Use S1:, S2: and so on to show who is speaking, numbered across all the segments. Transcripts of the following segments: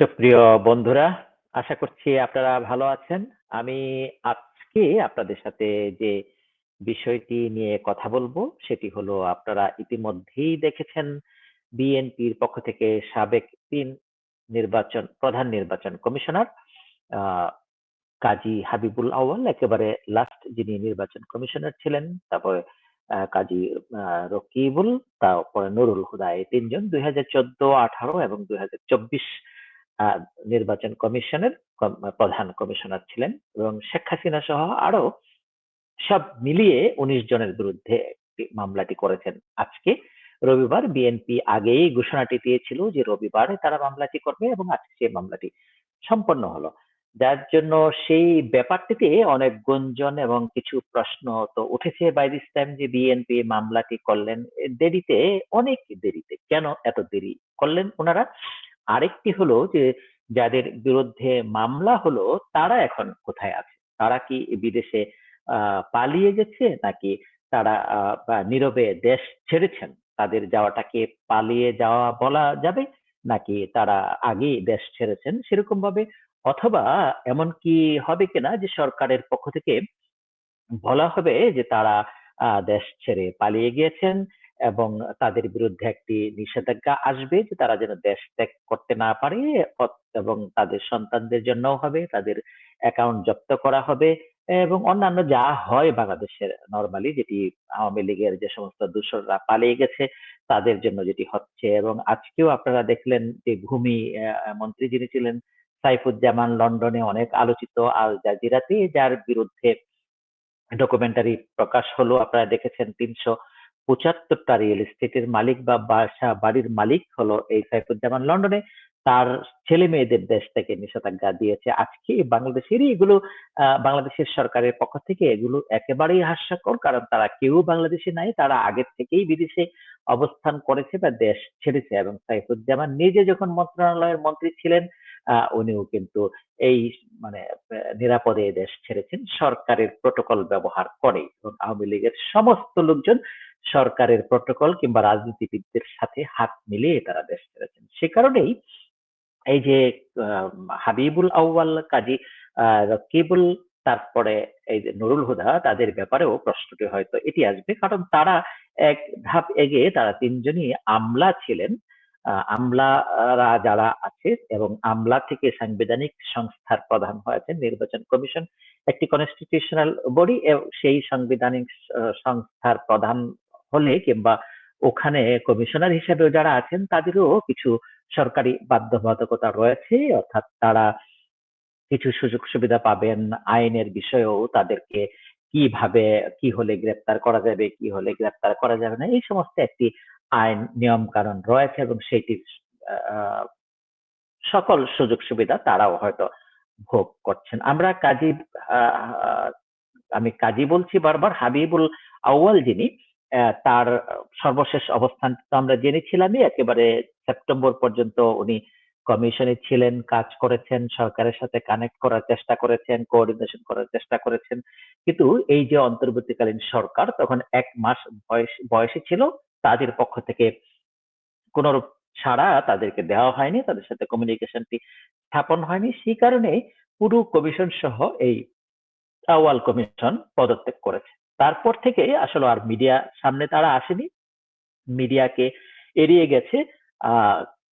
S1: সুপ্রিয় বন্ধুরা, আশা করছি আপনারা ভালো আছেন। আমি আজকে আপনাদের সাথে যে বিষয়টি নিয়ে কথা বলব, সেটি হলো আপনারা ইতিমধ্যেই দেখেছেন, বিএনপির পক্ষ থেকে সাবেক তিন নির্বাচন, প্রধান নির্বাচন কমিশনার কাজী হাবিবুল আউয়াল, একেবারে লাস্ট যিনি নির্বাচন কমিশনার ছিলেন, তারপরে কাজী রকিবুল, তারপরে নুরুল হুদা এই তিনজন, দুই হাজার চোদ্দ, আঠারো এবং দুই হাজার চব্বিশ নির্বাচন কমিশনের কম- প্রধান কমিশনার ছিলেন এবং শেখ হাসিনা সহ আরও সব মিলিয়ে উনিশ জনের বিরুদ্ধে মামলাটি করেছেন। আজকে রবিবার বিএনপি আগেই ঘোষণাটি দিয়েছিল যে রবিবারে তারা মামলাটি করবে এবং আজকে সেই মামলাটি সম্পন্ন হলো। যার জন্য সেই ব্যাপারটিতে অনেক গুঞ্জন এবং কিছু প্রশ্ন তো উঠেছে বাই দিস টাইম যে বিএনপি মামলাটি করলেন দেরিতে, অনেক দেরিতে। কেন এত দেরি করলেন ওনারা? আরেকটি হলো যে, যাদের বিরুদ্ধে মামলা হলো, তারা এখন কোথায় আছে? তারা কি বিদেশে পালিয়ে গেছে? নাকি তারা নীরবে দেশ ছেড়েছেন? তাদের যাওয়াটাকে পালিয়ে যাওয়া বলা যাবে? নাকি তারা আগেই দেশ ছেড়েছেন? সেরকম ভাবে অথবা এমন কি হবে কিনা যে, সরকারের পক্ষ থেকে বলা হবে যে, তারা দেশ ছেড়ে পালিয়ে গিয়েছেন? এবং তাদের বিরুদ্ধে একটি নিষেধাজ্ঞা আসবে যে তারা যেন দেশ ত্যাগ করতে না পারে এবং তাদের সন্তানদের জন্যও হবে, তাদের অ্যাকাউন্ট জব্দ করা হবে, এবং অন্যান্য যা হয় বাংলাদেশের নর্মালি যেটি আওয়ামী লীগের যে সমস্ত দূষণরা পালিয়ে গেছে, তাদের জন্য যেটি হচ্ছে। এবং আজকেও আপনারা দেখলেন যে ভূমি মন্ত্রী যিনি ছিলেন, সাইফুজ্জামান লন্ডনে অনেক আলোচিত আল জাজিরাতে, যার বিরুদ্ধে ডকুমেন্টারি প্রকাশ হলো, আপনারা দেখেছেন তিনশো পঁচাত্তরটা রিয়েল এস্টেটের মালিক বা বাসা বাড়ির মালিক হলো এই সাইফুজ্জামান লন্ডনে। তার ছেলে মেয়েদের দেশ থেকে নিষেধাজ্ঞা দিয়েছে। আজকে বাংলাদেশেরই এগুলো বাংলাদেশের সরকারের পক্ষ থেকে এগুলো একেবারেই হাস্যকর, কারণ তারা কেউ বাংলাদেশে নাই, তারা আগের থেকেই বিদেশে অবস্থান করেছে বা দেশ ছেড়েছে। এবং সাইফুজ্জামান নিজে যখন মন্ত্রণালয়ের মন্ত্রী ছিলেন উনিও কিন্তু এই মানে নিরাপদে দেশ ছেড়েছেন। সরকারের প্রোটোকল ব্যবহার করে এবং আওয়ামী লীগের সমস্ত লোকজন সরকারের প্রোটোকল কিংবা রাজনীতিবিদদের সাথে হাত মিলিয়ে তারা দেশ ছেড়েছেন। সে কারণেই এই যে হাবিবুল আউয়াল কাজী আহ, রকিবুল তারপরে এই যে নুরুল হুদা তাদের ব্যাপারেও প্রশ্নটি হয়তো এটি আসবে। কারণ তারা এক ধাপ এগিয়ে তারা তিনজনই আমলা ছিলেন। আমলারা যারা আছে এবং আমলা থেকে সাংবিধানিক সংস্থার প্রধান হয়েছেন নির্বাচন কমিশন, একটি কনস্টিটিউশনাল বডি সেই সাংবিধানিক সংস্থার প্রধান হলে কিংবা ওখানে কমিশনার হিসেবে যারা আছেন, তাদেরও কিছু সরকারি বাধ্যবাধকতা রয়েছে। অর্থাৎ তারা কিছু সুযোগ সুবিধা পাবেন আইনের বিষয়েও তাদেরকে কীভাবে, কি হলে গ্রেপ্তার করা যাবে, কি হলে গ্রেপ্তার করা যাবে না, এই সমস্ত একটি আইন নিয়ম কানুন রয়েছে এবং সেটি সকল সুযোগ সুবিধা তারাও হয়তো ভোগ করছেন। আমরা কাজী আমি কাজী বলছি বারবার, হাবিবুল আউয়াল যিনি তার সর্বশেষ অবস্থান তো আমরা জেনেছিলামই, একেবারে সেপ্টেম্বর পর্যন্ত উনি কমিশনে ছিলেন, কাজ করেছেন, সরকারের সাথে কানেক্ট করার চেষ্টা করেছেন, কোঅর্ডিনেশন করার চেষ্টা করেছেন। কিন্তু এই যে অন্তর্বর্তীকালীন সরকার, তখন এক মাস বয়স, বয়সে ছিল তাদের পক্ষ থেকে কোনরূপ ছাড়া তাদেরকে দেওয়া হয়নি, তাদের সাথে কমিউনিকেশনটি স্থাপন হয়নি। সেই কারণে পুরো কমিশন সহ এই আওয়াল কমিশন পদত্যাগ করেছে। তারপর থেকে আসলে আর মিডিয়া সামনে তারা আসেনি। মিডিয়াকে এড়িয়ে গেছে।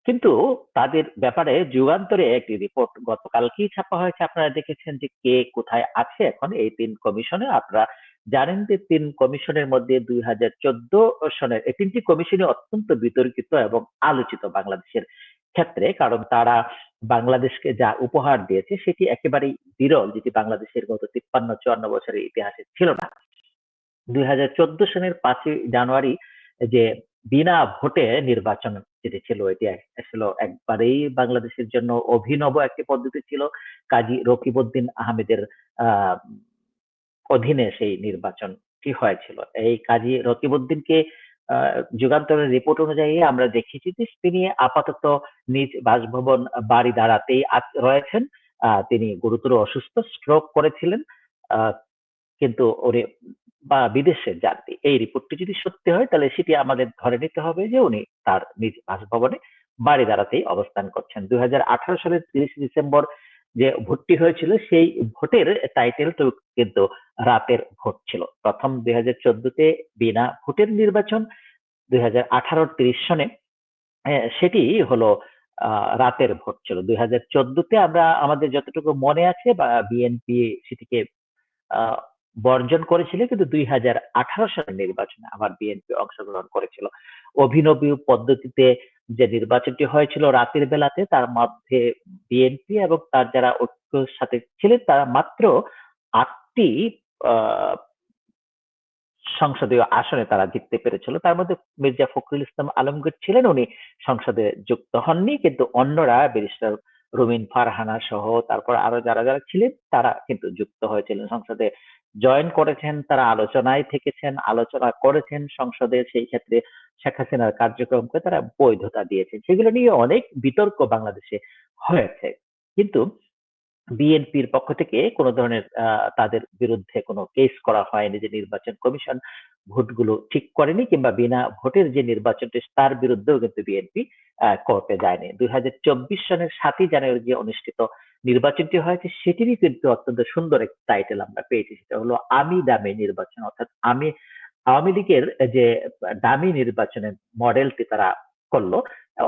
S1: কিন্তু তাদের ব্যাপারে যুগান্তরে একটি রিপোর্ট গতকালকেই ছাপা হয়েছে। আপনারা দেখেছেন যে কে কোথায় আছে এখন এই তিন কমিশনে আপনারা জানেন যে তিন কমিশনের মধ্যে দুই হাজার চোদ্দ সনের তিনটি কমিশনই অত্যন্ত বিতর্কিত এবং আলোচিত বাংলাদেশের ক্ষেত্রে, কারণ তারা বাংলাদেশকে যা উপহার দিয়েছে সেটি একেবারেই বিরল, যেটি বাংলাদেশের গত তিপ্পান্ন চুয়ান্ন বছরের ইতিহাসে ছিল না। দুই হাজার চোদ্দ সনের পাঁচই জানুয়ারি যে বিনা ভোটে নির্বাচন যেটি ছিল, এটি আসলে একবারেই বাংলাদেশের জন্য অভিনব একটি পদ্ধতি ছিল। কাজী রকিবউদ্দিন আহমেদের, আহ অধীনে সেই নির্বাচনটি হয়েছিল। এই কাজী রকিবউদ্দিনকে যুগান্তরের রিপোর্ট অনুযায়ী আমরা দেখেছি যে তিনি আপাতত নিজ বাসভবন বাড়ি দাঁড়াতেই রয়েছেন। তিনি গুরুতর অসুস্থ স্ট্রোক করেছিলেন। কিন্তু ওরে বা বিদেশের যাত্রী এই রিপোর্টটি যদি সত্যি হয়, তাহলে সেটি আমাদের ধরে নিতে হবে যে উনি তার নিজ বাসভবনে বাড়ি দাঁড়াতেই অবস্থান করছেন। দুই হাজার আঠারো সালের তিরিশে ডিসেম্বর যে ভোটটি হয়েছিল, সেই ভোটের টাইটেলটা কিন্তু রাতের ভোট ছিল। প্রথম দুই হাজার চোদ্দতে বিনা ভোটের নির্বাচন, দুই হাজার সনে সেটি হলো রাতের ভোট ছিল। দুই হাজার আমরা, আমাদের যতটুকু মনে আছে বা বিএনপি সেটিকে বর্জন করেছিল, কিন্তু দুই হাজার আঠারো সালের নির্বাচনে আবার বিএনপি অংশগ্রহণ করেছিল। অভিনব পদ্ধতিতে যে নির্বাচনটি হয়েছিল রাতের বেলাতে, তার মধ্যে বিএনপি এবং তার যারা ঐক্যর সাথে ছিলেন, তারা মাত্র আটটি সংসদীয় আসনে তারা জিততে পেরেছিল। তার মধ্যে মির্জা ফখরুল ইসলাম আলমগীর ছিলেন, উনি সংসদে যুক্ত হননি, কিন্তু অন্যরা, ব্যারিস্টার রুমিন ফারহানা সহ, তারপর আরও যারা যারা ছিলেন, তারা কিন্তু যুক্ত হয়েছিলেন সংসদে। জয়েন করেছেন, তারা আলোচনায় থেকেছেন, আলোচনা করেছেন সংসদে, সেই ক্ষেত্রে শেখ হাসিনার কার্যক্রমকে তারা বৈধতা দিয়েছেন। সেগুলো নিয়ে অনেক বিতর্ক বাংলাদেশে হয়েছে। কিন্তু বিএনপির পক্ষ থেকে কোনো ধরনের তাদের বিরুদ্ধে কোনো কেস করা হয়নি যে নির্বাচন কমিশন ভোটগুলো ঠিক করেনি কিংবা বিনা ভোটের যে নির্বাচনটি, তার বিরুদ্ধেও কিন্তু বিএনপি করতে যায়নি। দুই হাজার চব্বিশ সনের সাতই জানুয়ারি যে অনুষ্ঠিত নির্বাচনটি হয়েছে, সেটিরই কিন্তু অত্যন্ত সুন্দর একটি টাইটেল আমরা পেয়েছি, সেটা হলো আমি দামি নির্বাচন। অর্থাৎ আমি আওয়ামী লীগের যে দামি নির্বাচনের মডেলটি তারা করল,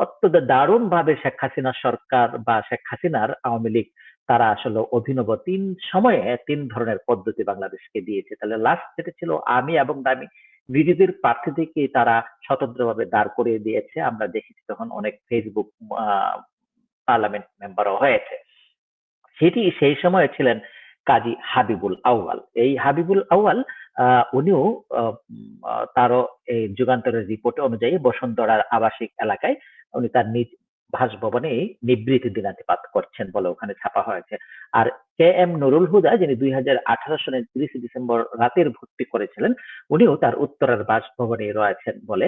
S1: অত্যন্ত দারুণ ভাবে শেখ হাসিনা সরকার বা শেখ হাসিনার আওয়ামী লীগ তারা আসলে অভিনব তিন সময়ে তিন ধরনের পদ্ধতি বাংলাদেশকে দিয়েছে। তাহলে লাস্ট যেটা ছিল আমি এবং দামি, বিজেপির প্রার্থী থেকে তারা স্বতন্ত্রভাবে দাঁড় করিয়ে দিয়েছে। আমরা দেখেছি তখন অনেক ফেসবুক পার্লামেন্ট মেম্বারও হয়েছে। সেটি সেই সময়ে ছিলেন কাজী হাবিবুল আউয়াল। এই হাবিবুল আউয়াল উনিও তারও এই যুগান্তরের রিপোর্ট অনুযায়ী বসুন্ধরার আবাসিক এলাকায় উনি তার নিজ বাসভবনে নিবৃত্তি দিনাতিপাত করছেন বলে ওখানে ছাপা হয়েছে। আর কে এম নুরুল হুদা, যিনি দুই হাজার আঠারো সালের তিরিশে ডিসেম্বর রাতের ভর্তি করেছিলেন, উনিও তার উত্তরের বাসভবনে রয়েছেন বলে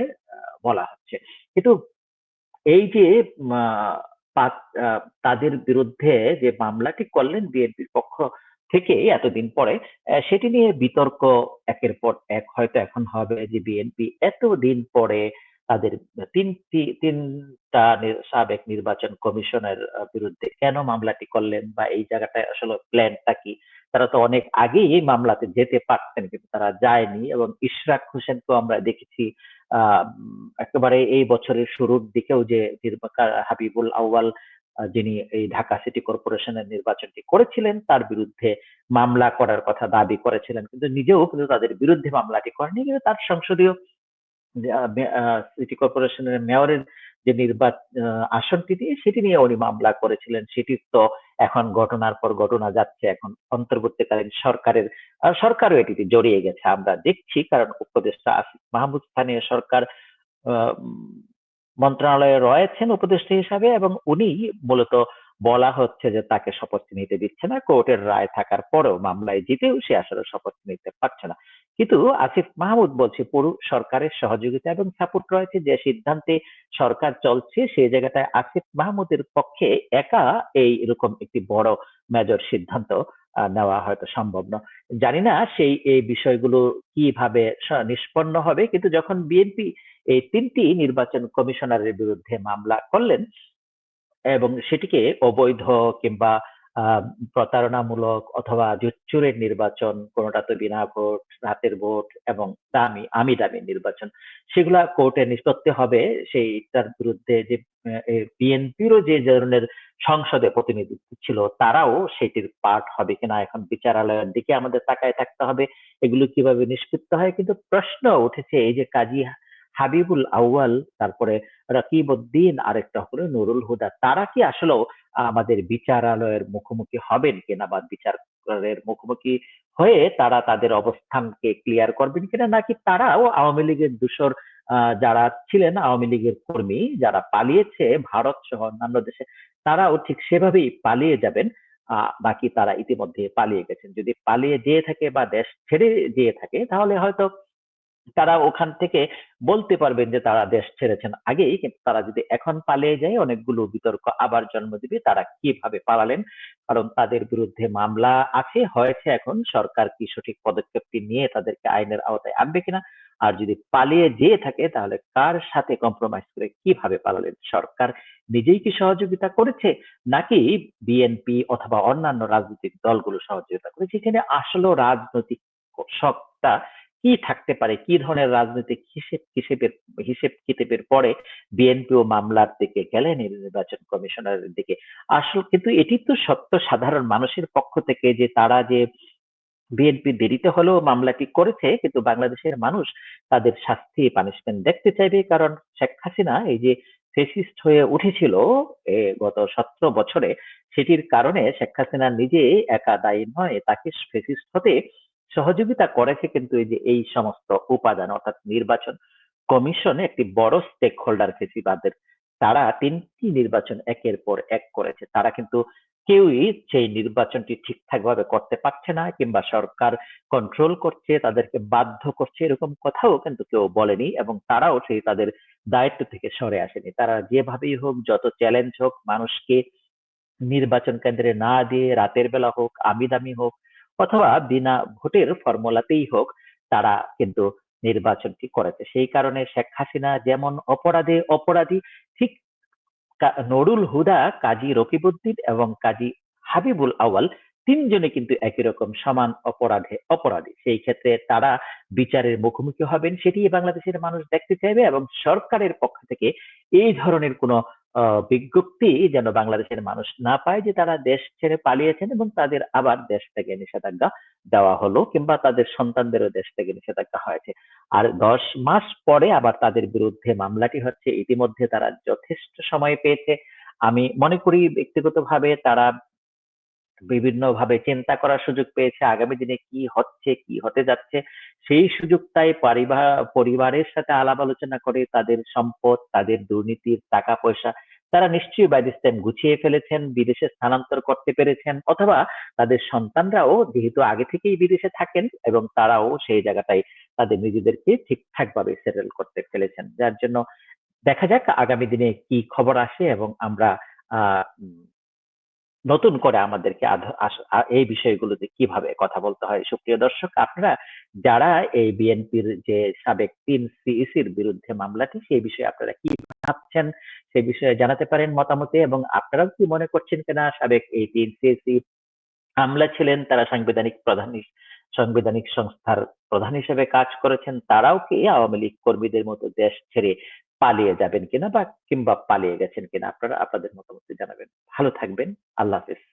S1: বলা হচ্ছে। কিন্তু এই যে তাদের বিরুদ্ধে যে মামলাটি করলেন বিএনপির পক্ষ থেকে এতদিন পরে সেটি নিয়ে বিতর্ক একের পর এক হয়তো এখন হবে যে বিএনপি এতদিন পরে তাদের তিনটি, তিনটা সাবেক নির্বাচন কমিশনের বিরুদ্ধে কেন মামলাটি করলেন বা এই জায়গাটায় আসলে প্ল্যানটা কি? তারা তো অনেক আগেই এই মামলাতে যেতে পারতেন, কিন্তু তারা যায়নি এবং ইশরাক হোসেনকে আমরা দেখেছি একেবারে এই বছরের শুরুর দিকেও যে হাবিবুল আউয়াল যিনি এই ঢাকা সিটি কর্পোরেশনের নির্বাচনটি করেছিলেন, তার বিরুদ্ধে মামলা করার কথা দাবি করেছিলেন, কিন্তু নিজেও কিন্তু তাদের বিরুদ্ধে মামলাটি করেনি কিন্তু তার সংসদীয় সিটি কর্পোরেশনের মেয়রের যে নির্বাচন আসনটি দিয়ে সেটি নিয়ে উনি মামলা করেছিলেন। সেটি তো এখন ঘটনার পর ঘটনা যাচ্ছে। এখন অন্তর্বর্তীকালীন সরকারের সরকারও এটিতে জড়িয়ে গেছে। আমরা দেখছি, কারণ উপদেষ্টা আসিফ মাহমুদ স্থানীয় সরকার মন্ত্রণালয়ে রয়েছেন উপদেষ্টা হিসাবে এবং উনি মূলত বলা হচ্ছে যে তাকে শপথ নিতে দিচ্ছে না, কোর্টের রায় থাকার পরেও মামলায় জিতেও সে আসলে শপথ নিতে পারছে না। কিন্তু আসিফ মাহমুদ বলছে, পুরো সরকারের সহযোগিতা এবং সাপোর্ট রয়েছে, যে সিদ্ধান্তে সরকার চলছে সেই জায়গাটায় আসিফ মাহমুদের পক্ষে একা এই এরকম একটি বড় মেজর সিদ্ধান্ত নেওয়া হয়তো সম্ভব নয়। জানি না সেই, এই বিষয়গুলো কীভাবে নিষ্পন্ন হবে, কিন্তু যখন বিএনপি এই তিনটি নির্বাচন কমিশনারের বিরুদ্ধে মামলা করলেন এবং সেটিকে অবৈধ কিংবা প্রতারণামূলক অথবা জুচ্চুরের নির্বাচন, কোনটা তো বিনা ভোট, রাতের ভোট এবং দামি, আমি দামি নির্বাচন, সেগুলা কোর্টে নিষ্পত্তি হবে। সেইটার বিরুদ্ধে যে বিএনপিরও যে ধরনের সংসদে প্রতিনিধিত্ব ছিল, তারাও সেটির পার্ট হবে কিনা এখন বিচারালয়ের দিকে আমাদের তাকায় থাকতে হবে। এগুলো কীভাবে নিষ্পত্ত হয়? কিন্তু প্রশ্ন উঠেছে, এই যে কাজী হাবিবুল আউয়াল, তারপরে উদ্দিন আরেকটা হলো নুরুল হুদা। তারা কি আসলেও আমাদের বিচারালয়ের মুখোমুখি হবেন কিনা বা বিচারের মুখোমুখি হয়ে তারা তাদের অবস্থানকে ক্লিয়ার করবেন কিনা, নাকি তারাও আওয়ামী লীগের দূষর যারা ছিলেন, আওয়ামী লীগের কর্মী, যারা পালিয়েছে ভারত সহ অন্যান্য দেশে, তারাও ঠিক সেভাবেই পালিয়ে যাবেন বাকি তারা ইতিমধ্যে পালিয়ে গেছেন। যদি পালিয়ে যেয়ে থাকে বা দেশ ছেড়ে যেয়ে থাকে, তাহলে হয়তো তারা ওখান থেকে বলতে পারবেন যে তারা দেশ ছেড়েছেন আগেই, কিন্তু তারা যদি এখন পালিয়ে যায়, অনেকগুলো বিতর্ক আবার জন্ম দিবে, তারা কীভাবে পালালেন? কারণ তাদের বিরুদ্ধে মামলা আছে, হয়েছে এখন, সরকার কি সঠিক পদক্ষেপটি নিয়ে তাদেরকে আইনের আওতায় আনবে কিনা? আর যদি পালিয়ে যেয়ে থাকে, তাহলে কার সাথে কম্প্রোমাইজ করে কীভাবে পালালেন? সরকার নিজেই কি সহযোগিতা করেছে? নাকি বিএনপি অথবা অন্যান্য রাজনৈতিক দলগুলো সহযোগিতা করেছে? এখানে আসলে রাজনৈতিক সত্তা কি থাকতে পারে? কি ধরনের রাজনৈতিক হিসেব হিসেবের হিসেব কিতাবের পরে বিএনপি ও মামলার দিকে গেলেন নির্বাচন কমিশনারের দিকে? আসল কিন্তু এটি তো সত্য, সাধারণ মানুষের পক্ষ থেকে যে তারা যে বিএনপি দেরিতে হলেও মামলাটি করেছে, কিন্তু বাংলাদেশের মানুষ তাদের শাস্তি পানিশমেন্ট দেখতে চাইবে। কারণ শেখ হাসিনা এই যে ফেসিস্ট হয়ে উঠেছিল গত সতেরো বছরে, সেটির কারণে শেখ হাসিনা নিজে একা দায়ী নয়, তাকে ফেসিস্ট হতে সহযোগিতা করেছে কিন্তু এই যে এই সমস্ত উপাদান অর্থাৎ নির্বাচন কমিশন একটি বড় স্টেক হোল্ডার ফেসিবাদের, তারা তিনটি নির্বাচন একের পর এক করেছে। তারা কিন্তু কেউই সেই নির্বাচনটি ঠিকঠাক ভাবে করতে পারছে না কিংবা সরকার কন্ট্রোল করছে, তাদেরকে বাধ্য করছে এরকম কথাও কিন্তু কেউ বলেনি এবং তারাও সেই তাদের দায়িত্ব থেকে সরে আসেনি। তারা যেভাবেই হোক, যত চ্যালেঞ্জ হোক, মানুষকে নির্বাচন কেন্দ্রে না দিয়ে রাতের বেলা হোক আমি দামি হোক অথবা বিনা ভোটের ফর্মুলাতেই হোক, তারা কিন্তু নির্বাচনটি করেছে। সেই কারণে শেখ হাসিনা যেমন অপরাধে অপরাধী, ঠিক নুরুল হুদা, কাজী রকিবউদ্দিন এবং কাজী হাবিবুল আওয়াল তিনজনে কিন্তু একই রকম সমান অপরাধে অপরাধী। সেই ক্ষেত্রে তারা বিচারের মুখোমুখি হবেন সেটি বাংলাদেশের মানুষ দেখতে চাইবে এবং সরকারের পক্ষ থেকে এই ধরনের কোনো বিজ্ঞপ্তি যেন বাংলাদেশের মানুষ না পায় যে তারা দেশ ছেড়ে পালিয়েছেন এবং তাদের আবার দেশ থেকে নিষেধাজ্ঞা দেওয়া হলো কিংবা তাদের সন্তানদেরও দেশ থেকে নিষেধাজ্ঞা হয়েছে। আর দশ মাস পরে আবার তাদের বিরুদ্ধে মামলাটি হচ্ছে। ইতিমধ্যে তারা যথেষ্ট সময় পেয়েছে। আমি মনে করি ব্যক্তিগতভাবে তারা বিভিন্নভাবে চিন্তা করার সুযোগ পেয়েছে, আগামী দিনে কি হচ্ছে, কি হতে যাচ্ছে, সেই সুযোগটাই পরিবারের সাথে আলাপ আলোচনা করে তাদের সম্পদ, তাদের দুর্নীতির টাকা পয়সা তারা নিশ্চয়ই বাই গুছিয়ে ফেলেছেন, বিদেশে স্থানান্তর করতে পেরেছেন, অথবা তাদের সন্তানরাও যেহেতু আগে থেকেই বিদেশে থাকেন এবং তারাও সেই জায়গাটায় তাদের নিজেদেরকে ঠিকঠাক ভাবে সেটেল করতে ফেলেছেন। যার জন্য দেখা যাক আগামী দিনে কি খবর আসে এবং আমরা, আহ নতুন করে আমাদেরকে এই বিষয়গুলোতে কীভাবে কথা বলতে হয়। সুপ্রিয় দর্শক, আপনারা যারা এই বিএনপির যে সাবেক তিন সিইসির বিরুদ্ধে মামলাটি, সেই বিষয়ে আপনারা কি ভাবছেন সেই বিষয়ে জানাতে পারেন মতামতে এবং আপনারাও কি মনে করছেন কিনা? সাবেক এই তিন সিইসি আমলা ছিলেন, তারা সাংবিধানিক প্রধান সাংবিধানিক সংস্থার প্রধান হিসেবে কাজ করেছেন, তারাও কি আওয়ামী লীগ কর্মীদের মতো দেশ ছেড়ে পালিয়ে যাবেন কিনা বা কিংবা পালিয়ে গেছেন কিনা, আপনারা, আপনাদের মতামত জানাবেন। ভালো থাকবেন। আল্লাহ হাফিজ।